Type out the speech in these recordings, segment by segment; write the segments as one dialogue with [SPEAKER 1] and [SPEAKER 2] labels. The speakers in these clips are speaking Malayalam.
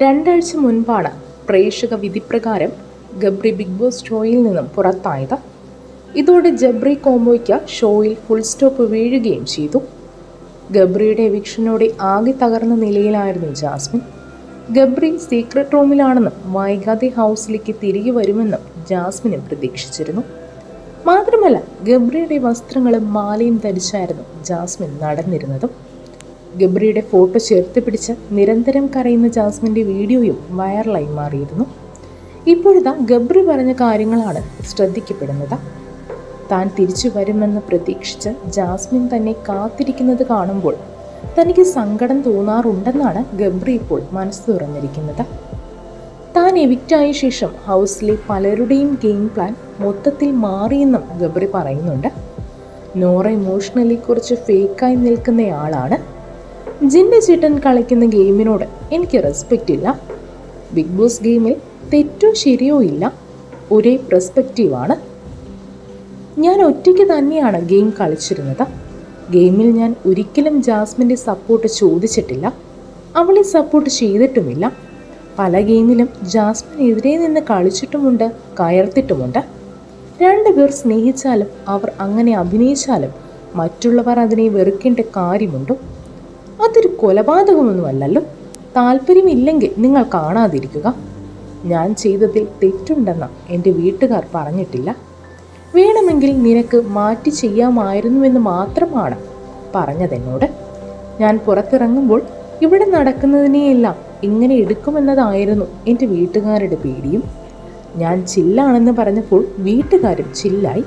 [SPEAKER 1] രണ്ടാഴ്ച മുൻപാണ് പ്രേക്ഷക വിധിപ്രകാരം ഗബ്രി ബിഗ് ബോസ് ഷോയിൽ നിന്നും പുറത്തായത്. ഇതോടെ ജബ്രി കോംബോയ്ക്ക് ഷോയിൽ ഫുൾ സ്റ്റോപ്പ് വീഴുകയും ചെയ്തു. ഗബ്രിയുടെ എവിക്ഷനോടെ ആകെ തകർന്ന നിലയിലായിരുന്നു ജാസ്മിൻ. ഗബ്രി സീക്രട്ട് റൂമിലാണെന്നും വൈകാതെ ഹൗസിലേക്ക് തിരികെ വരുമെന്നും ജാസ്മിനും പ്രതീക്ഷിച്ചിരുന്നു. മാത്രമല്ല ഗബ്രിയുടെ വസ്ത്രങ്ങളും മാലയും ധരിച്ചായിരുന്നു ജാസ്മിൻ നടന്നിരുന്നതും. ഗബ്രിയുടെ ഫോട്ടോ ചേർത്ത് പിടിച്ച് നിരന്തരം കരയുന്ന ജാസ്മിന്റെ വീഡിയോയും വൈറലായി മാറിയിരുന്നു. ഇപ്പോഴിതാ ഗബ്രി പറഞ്ഞ കാര്യങ്ങളാണ് ശ്രദ്ധിക്കപ്പെടുന്നത്. താൻ തിരിച്ചു വരുമെന്ന് പ്രതീക്ഷിച്ച് ജാസ്മിൻ തന്നെ കാത്തിരിക്കുന്നത് കാണുമ്പോൾ തനിക്ക് സങ്കടം തോന്നാറുണ്ടെന്നാണ് ഗബ്രി ഇപ്പോൾ മനസ്സ് തുറന്നിരിക്കുന്നത്. താൻ എവിക്റ്റായ ശേഷം ഹൗസിലെ പലരുടെയും ഗെയിം പ്ലാൻ മൊത്തത്തിൽ മാറിയെന്നും ഗബ്രി പറയുന്നുണ്ട്. നോറ ഇമോഷണലി കുറച്ച് ഫേക്കായി നിൽക്കുന്നയാളാണ്. ജിന്റെ ചേട്ടൻ കളിക്കുന്ന ഗെയിമിനോട് എനിക്ക് റെസ്പെക്റ്റ് ഇല്ല. ബിഗ് ബോസ് ഗെയിമിൽ തെറ്റോ ശരിയോ ഇല്ല. ഒരേ പ്രസ്പെക്റ്റീവാണ് ഞാൻ ഒറ്റയ്ക്ക് തന്നെയാണ് ഗെയിം കളിച്ചിരുന്നത്. ഗെയിമിൽ ഞാൻ ഒരിക്കലും ജാസ്മിന്റെ സപ്പോർട്ട് ചോദിച്ചിട്ടില്ല. അവളെ സപ്പോർട്ട് ചെയ്തിട്ടുമില്ല. പല ഗെയിമിലും ജാസ്മിൻ എതിരെ നിന്ന് കളിച്ചിട്ടുമുണ്ട് കയർത്തിട്ടുമുണ്ട്. രണ്ടുപേർ സ്നേഹിച്ചാലും അവർ അങ്ങനെ അഭിനയിച്ചാലും മറ്റുള്ളവർ അതിനെ വെറുക്കേണ്ട കാര്യമുണ്ടോ? കൊലപാതകമൊന്നുമല്ലല്ലോ. താല്പര്യമില്ലെങ്കിൽ നിങ്ങൾ കാണാതിരിക്കുക. ഞാൻ ചെയ്തതിൽ തെറ്റുണ്ടെന്ന് എന്റെ വീട്ടുകാർ പറഞ്ഞിട്ടില്ല. വേണമെങ്കിൽ നിനക്ക് മാറ്റി ചെയ്യാമായിരുന്നുവെന്ന് മാത്രമാണ് പറഞ്ഞതെന്നോട് ഞാൻ പുറത്തിറങ്ങുമ്പോൾ ഇവിടെ നടക്കുന്നതിനെയെല്ലാം ഇങ്ങനെ എടുക്കുമെന്നതായിരുന്നു എന്റെ വീട്ടുകാരുടെ പേടിയും. ഞാൻ ചില്ലാണെന്ന് പറഞ്ഞപ്പോൾ വീട്ടുകാരും ചില്ലായി.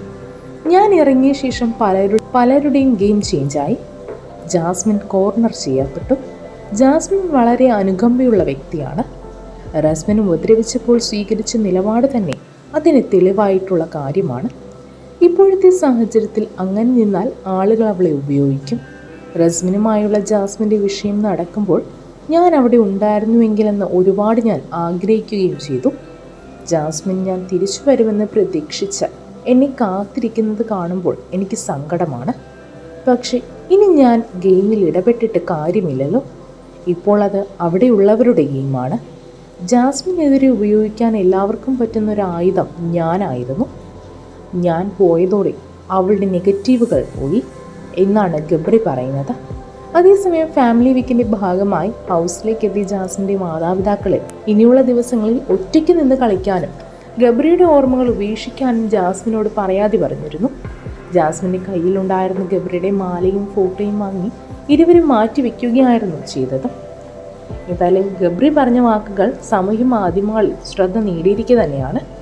[SPEAKER 1] ഞാൻ ഇറങ്ങിയ ശേഷം പലരു പലരുടെയും ഗെയിം ചേഞ്ചായി ജാസ്മിൻ കോർണർ ചെയ്യപ്പെട്ടു. ജാസ്മിൻ വളരെ അനുകമ്പയുള്ള വ്യക്തിയാണ്. റസ്മിൻ ഉപദ്രവിച്ചപ്പോൾ സ്വീകരിച്ച നിലപാട് തന്നെ അതിന് തെളിവായിട്ടുള്ള കാര്യമാണ്. ഇപ്പോഴത്തെ സാഹചര്യത്തിൽ അങ്ങനെ നിന്നാൽ ആളുകൾ അവളെ ഉപയോഗിക്കും. റസ്മിനുമായുള്ള ജാസ്മിന്റെ വിഷയം നടക്കുമ്പോൾ ഞാൻ അവിടെ ഉണ്ടായിരുന്നുവെങ്കിലെന്ന് ഒരുപാട് ഞാൻ ആഗ്രഹിക്കുകയും ചെയ്തു. ജാസ്മിൻ ഞാൻ തിരിച്ചു വരുമെന്ന് പ്രതീക്ഷിച്ച എന്നെ കാത്തിരിക്കുന്നത് കാണുമ്പോൾ എനിക്ക് സങ്കടമാണ്. പക്ഷെ ഇനി ഞാൻ ഗെയിമിൽ ഇടപെട്ടിട്ട് കാര്യമില്ലല്ലോ. ഇപ്പോൾ അത് അവിടെയുള്ളവരുടെ ഗെയിമാണ്. ജാസ്മിനെതിരെ ഉപയോഗിക്കാൻ എല്ലാവർക്കും പറ്റുന്ന ഒരു ആയുധം ഞാനായിരുന്നു. ഞാൻ പോയതോടെ അവളുടെ നെഗറ്റീവുകൾ പോയി എന്നാണ് ഗബ്രി പറയുന്നത്. അതേസമയം ഫാമിലി വീക്കിന്റെ ഭാഗമായി ഹൗസിലേക്ക് എത്തിയ ജാസ്മിന്റെ മാതാപിതാക്കളെ ഇനിയുള്ള ദിവസങ്ങളിൽ ഒറ്റയ്ക്ക് നിന്ന് കളിക്കാനും ഗബ്രിയുടെ ഓർമ്മകൾ ഉപേക്ഷിക്കാനും ജാസ്മിനോട് പറയാതെ പറഞ്ഞിരുന്നു. ജാസ്മിന്റെ കയ്യിലുണ്ടായിരുന്ന ഗബ്രിയുടെ മാലയും ഫോട്ടോയും വാങ്ങി ഇരുവരും മാറ്റി വയ്ക്കുകയായിരുന്നു ചെയ്തത്. എന്തായാലും ഗബ്രി പറഞ്ഞ വാക്കുകൾ സാമൂഹ്യ മാധ്യമങ്ങളിൽ ശ്രദ്ധ നേടിയിരിക്കുക തന്നെയാണ്.